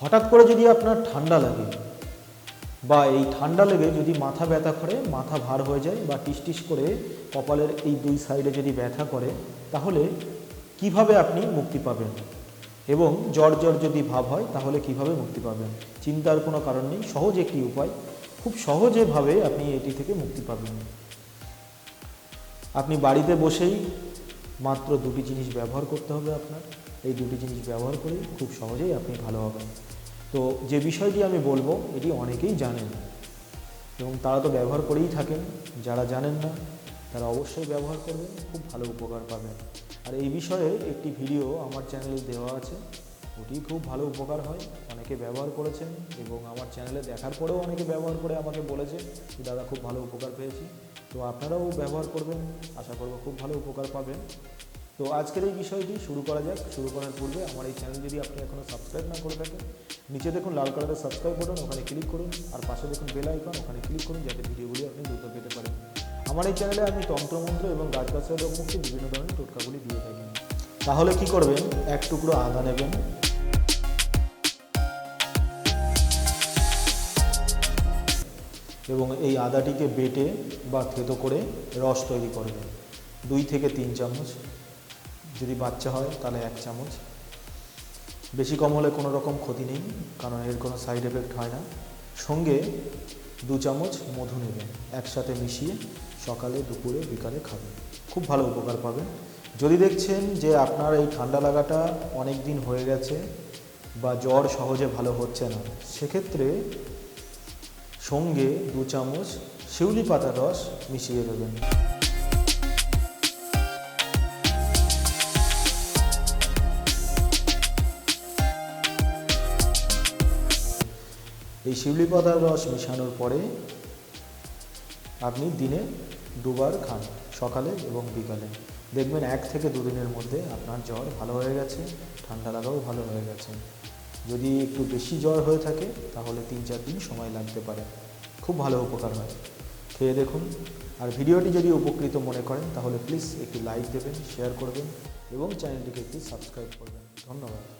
হঠাৎ করে যদি আপনার ঠান্ডা লাগে বা এই ঠান্ডা লেগে যদি মাথা ব্যথা করে, মাথা ভার হয়ে যায় বা টিস করে কপালের এই দুই সাইডে যদি ব্যথা করে, তাহলে কীভাবে আপনি মুক্তি পাবেন? এবং জ্বর জ্বর যদি ভাব হয়, তাহলে কীভাবে মুক্তি পাবেন? চিন্তার কোনো কারণ নেই, সহজ একটি উপায়। খুব সহজেভাবে আপনি এটি থেকে মুক্তি পাবেন। আপনি বাড়িতে বসেই মাত্র দুটি জিনিস ব্যবহার করতে হবে আপনার। এই দুটি জিনিস ব্যবহার করে খুব সহজেই আপনি ভালো হবেন। তো যে বিষয়টি আমি বলব, এটি অনেকেই জানেন এবং তারা তো ব্যবহার করেই থাকেন। যারা জানেন না, তারা অবশ্যই ব্যবহার করবেন, খুব ভালো উপকার পাবেন। আর এই বিষয়ে একটি ভিডিও আমার চ্যানেলে দেওয়া আছে। ওটি খুব ভালো উপকার হয়। অনেকে ব্যবহার করেছেন এবং আমার চ্যানেলে দেখার পরেও অনেকে ব্যবহার করে আমাকে বলেছে যে, দাদা, খুব ভালো উপকার পেয়েছি। তো আপনারাও ব্যবহার করবেন। আশা করব খুব ভালো উপকার পাবেন। তো আজকের এই বিষয়টি শুরু করা যাক। শুরু করার পূর্বে আমার এই চ্যানেল যদি আপনি এখনও সাবস্ক্রাইব না করে থাকেন, নিচে দেখুন লাল কালারের সাবস্ক্রাইব বাটন ওখানে ক্লিক করুন আর পাশে দেখুন বেল আইকন ওখানে ক্লিক করুন যাতে ভিডিওগুলি আপনি দ্রুত পেতে পারেন। আমার এই চ্যানেলে আমি তন্ত্রমন্ত্র এবং গাছগাছার মুক্তি বিভিন্ন ধরনের টোটকাগুলি দিয়ে থাকি। তাহলে কি করবেন? এক টুকরো আদা নেবেন। এবং এই আদাটিকে বেটে বা থেতো করে রস তৈরি করবেন দুই থেকে তিন চামচ যদি বাচ্চা হয়, তাহলে এক চামচ। বেশি কম হলে কোনো রকম ক্ষতি নেই, কারণ এর কোনো সাইড এফেক্ট হয় না। সঙ্গে দু চামচ মধু নেবেন, একসাথে মিশিয়ে সকালে, দুপুরে, বিকালে খাবেন। খুব ভালো উপকার পাবেন। যদি দেখছেন যে আপনার এই ঠান্ডা লাগাটা অনেক দিন হয়ে গেছে বা জ্বর সহজে ভালো হচ্ছে না, সেক্ষেত্রে সঙ্গে দু চামচ শিউলি পাতার রস মিশিয়ে দেবেন। এই শিউলি পাতার রস মেশানোর পরে আপনি দিনে দুবার খান, সকালে এবং বিকালে। দেখবেন এক থেকে দুদিনের মধ্যে আপনার জ্বর ভালো হয়ে গেছে, ঠান্ডা লাগাও ভালো হয়ে গেছে। যদি একটু বেশি জ্বর হয়ে থাকে, তাহলে তিন চার দিন সময় লাগতে পারে। খুব ভালো উপকার হয়। খেয়ে দেখুন। আর ভিডিওটি যদি উপকৃত মনে করেন, তাহলে প্লিজ একটি লাইক দেবেন, শেয়ার করবেন এবং চ্যানেলটিকে একটি সাবস্ক্রাইব করবেন। ধন্যবাদ।